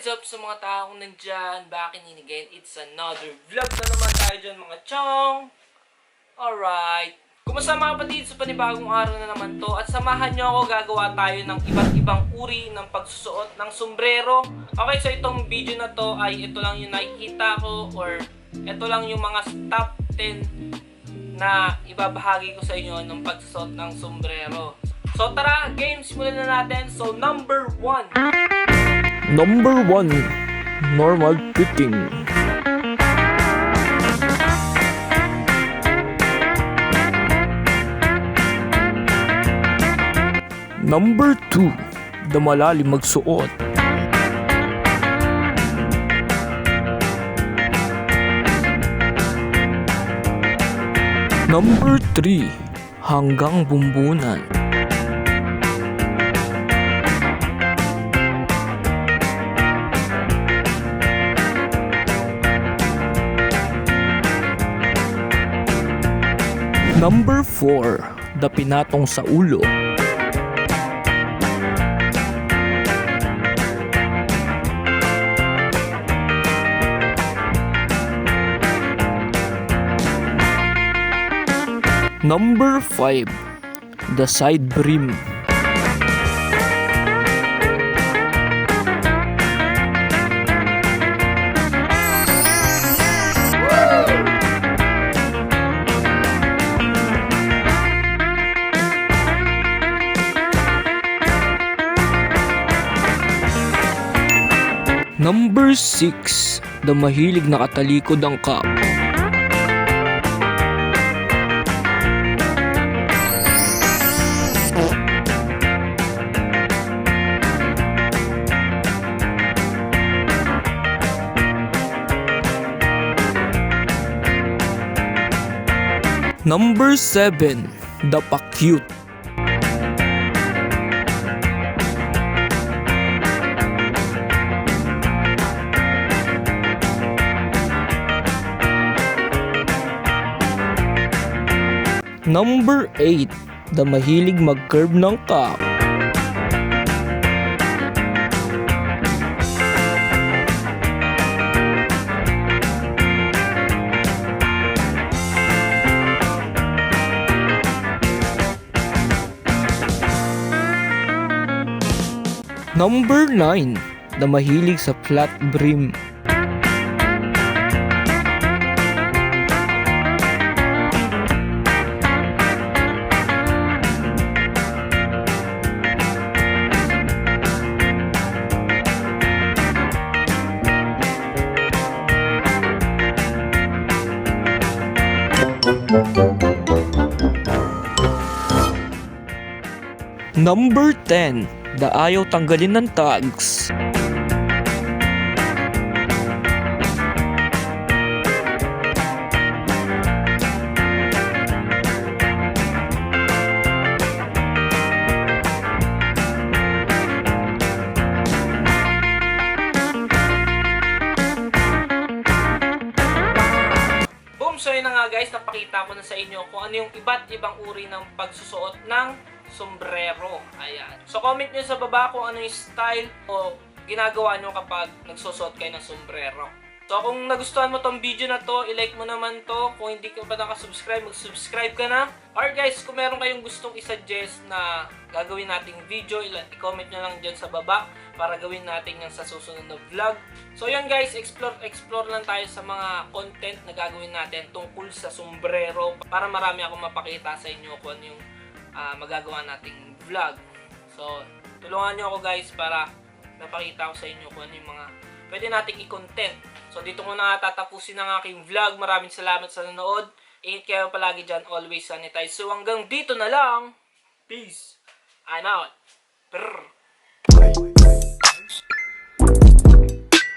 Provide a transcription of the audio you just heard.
is up sa mga taong nandyan? Back in again, it's another vlog na naman tayo dyan mga chong. Alright. Kumusta mga kapatid sa panibagong araw na naman to at samahan nyo ako gagawa tayo ng iba't ibang uri ng pagsusuot ng sombrero. Okay, so itong video na to ay ito lang yung nakikita ko or ito lang yung mga top 10 na ibabahagi ko sa inyo ng pagsusuot ng sombrero. So tara, game, simulan na natin. So number 1. Number 1 Normal fitting Number 2 The malalim magsuot. Number 3 Hanggang bumbunan Number 4 The pinatong sa ulo. Number 5 The side brim Number 6 The mahilig nakatalikod ang cup Number 7 The pa-cute Number 8 The mahilig mag-curve ng cup Number 9 The mahilig sa flat brim Number 10 The ayaw tanggalin ng tags So yun na nga guys, napakita ko na sa inyo kung ano yung iba't ibang uri ng pagsusuot ng sombrero. Ayan. So comment nyo sa baba kung ano yung style o ginagawa nyo kapag nagsusuot kayo ng sombrero. So kung nagustuhan mo tong video na to, i-like mo naman to. Kung hindi ka pa nakasubscribe, mag-subscribe ka na. Or guys, kung meron kayong gustong isuggest na gagawin nating video, i-comment nyo lang dyan sa baba para gawin natin yan sa susunod na vlog. So yun guys, explore explore lang tayo sa mga content na gagawin natin tungkol sa sombrero para marami akong mapakita sa inyo kung ano yung ah, magagawa nating vlog. So, tulungan nyo ako guys para napakita ko sa inyo kung ano yung mga pwede nating i-content. So, dito ko na tatapusin ang aking vlog. Maraming salamat sa nanood. Ingat kayo palagi dyan. Always sanitize. So, hanggang dito na lang. Peace. I'm out. Brr.